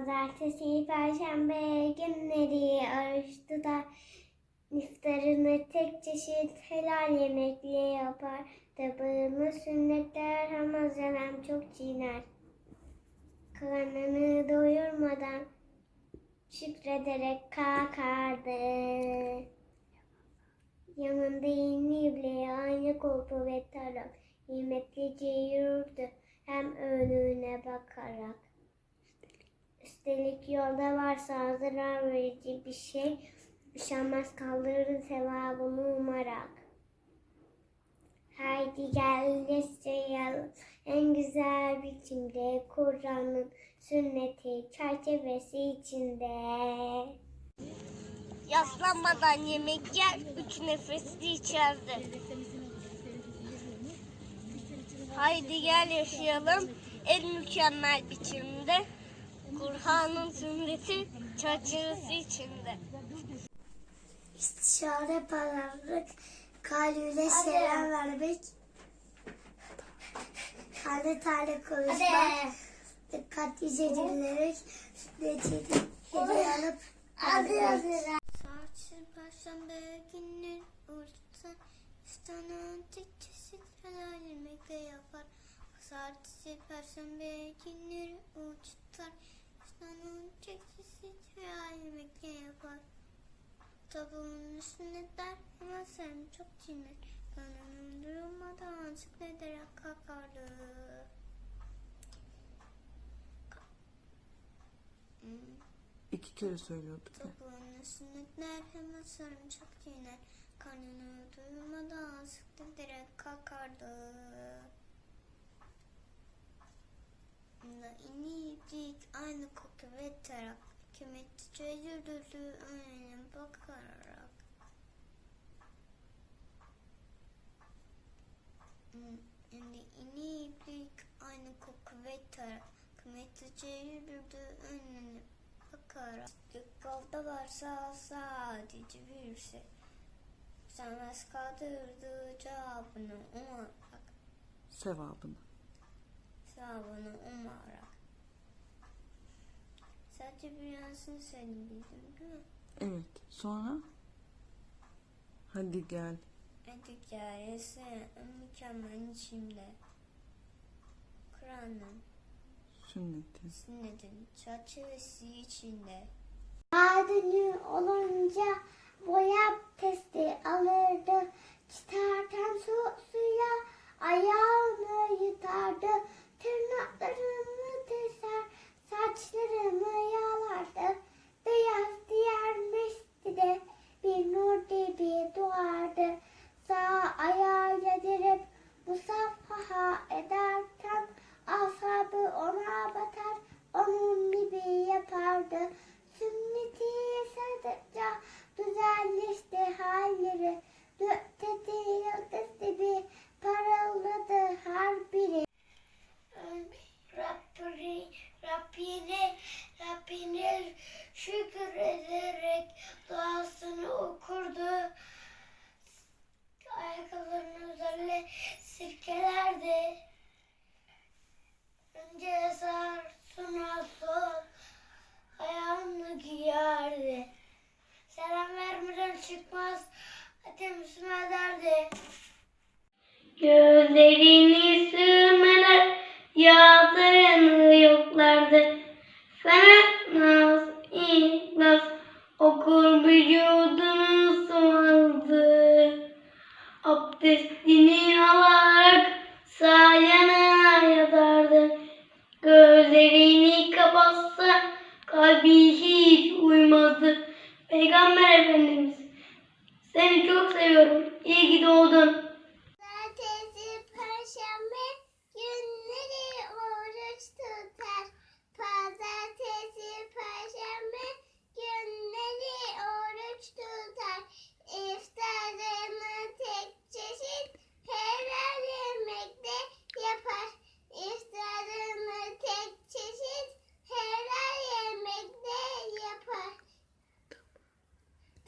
Pazartesi, Perşembe günleri oruç tutar. İftarını tek çeşit helal yemekle yapar. Tabağını sünnetler Ramazan hem çok çiğner. Karnını doyurmadan şükrederek kalkardı. Yanında yeni bile aynı korku ve tarak. Nimetlice yürürdü hem önüne bakarak. Üstelik yolda varsa zarar verici bir şey, üşenmez kaldırır sevabını umarak. Haydi gel yaşayalım en güzel biçimde Kur'an'ın sünneti çerçevesi içinde. Yaslanmadan yemek yer, üç nefesli içerdi. Haydi gel yaşayalım en mükemmel biçimde. Kur'an'ın sünneti çerçevesi içinde. İstişare pazarlık, kalbine selam vermek, tane tane konuşmak, dikkatlice dinlemek, sünnetini hediye alıp. Saçsız perşembe günün orta İstanın tek çeşit helal yemekle yapar Pazartesi perşembe günleri oruç tek çeşit helal yemekle yapar Tabuğun üstüne der ama sen çok çiğner Karnının durmadan şükrederek kalkardı. İki kere söylüyorduk ya. Topuğunu sünnetler hemen sarımsak çiğner. Karnını duymadan sıktı direkt kalkardı. İni aynı koku ve tarak. Hükümeti çözüldü önüne bakarak. Şimdi ini dik aynı koku ve tarak. Hükümeti çözüldü önüne bakarak. Yolda varsa sadece şey. Sanmaz kaldırdı cevabını umarak. Sevabını. Cevabını umarak. Bir bildim değil mi? Evet. Sonra? Hadi gel. Hadi hikayesi mükemmel içimde. Kur'an'ın Sünneti. sünnetin çerçevesi içinde. Adını olunca boya testi alırdı. Çıtarken su, suya ayağını yutardı. Tırnaklarını teser, saçlarını şükür ederek duasını okurdu. Ayakkabılarının üzerine sirkelerdi. Önce sağ sonra sol ayağını giyerdi. Selam vermeden çıkmaz, temsil ederdi. Gözlerini seni çok seviyorum. İyi ki doğdun. Pazartesi, Perşembe günleri oruç tutar. Pazartesi, Perşembe günleri oruç tutar. İftarını tek çeşit helal yemekle yapar. İftarını tek çeşit helal yemekle yapar.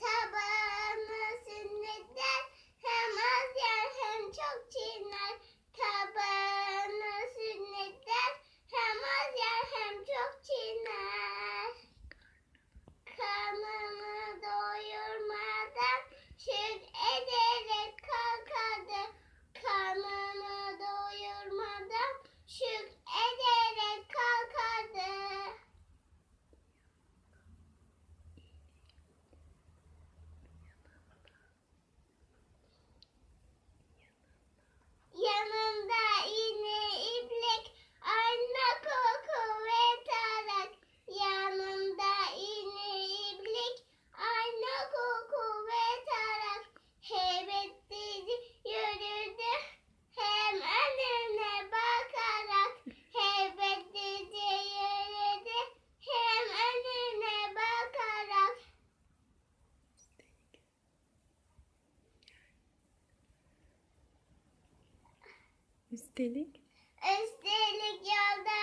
Tabağını sünnetler hemen Üstelik? Üstelik yolda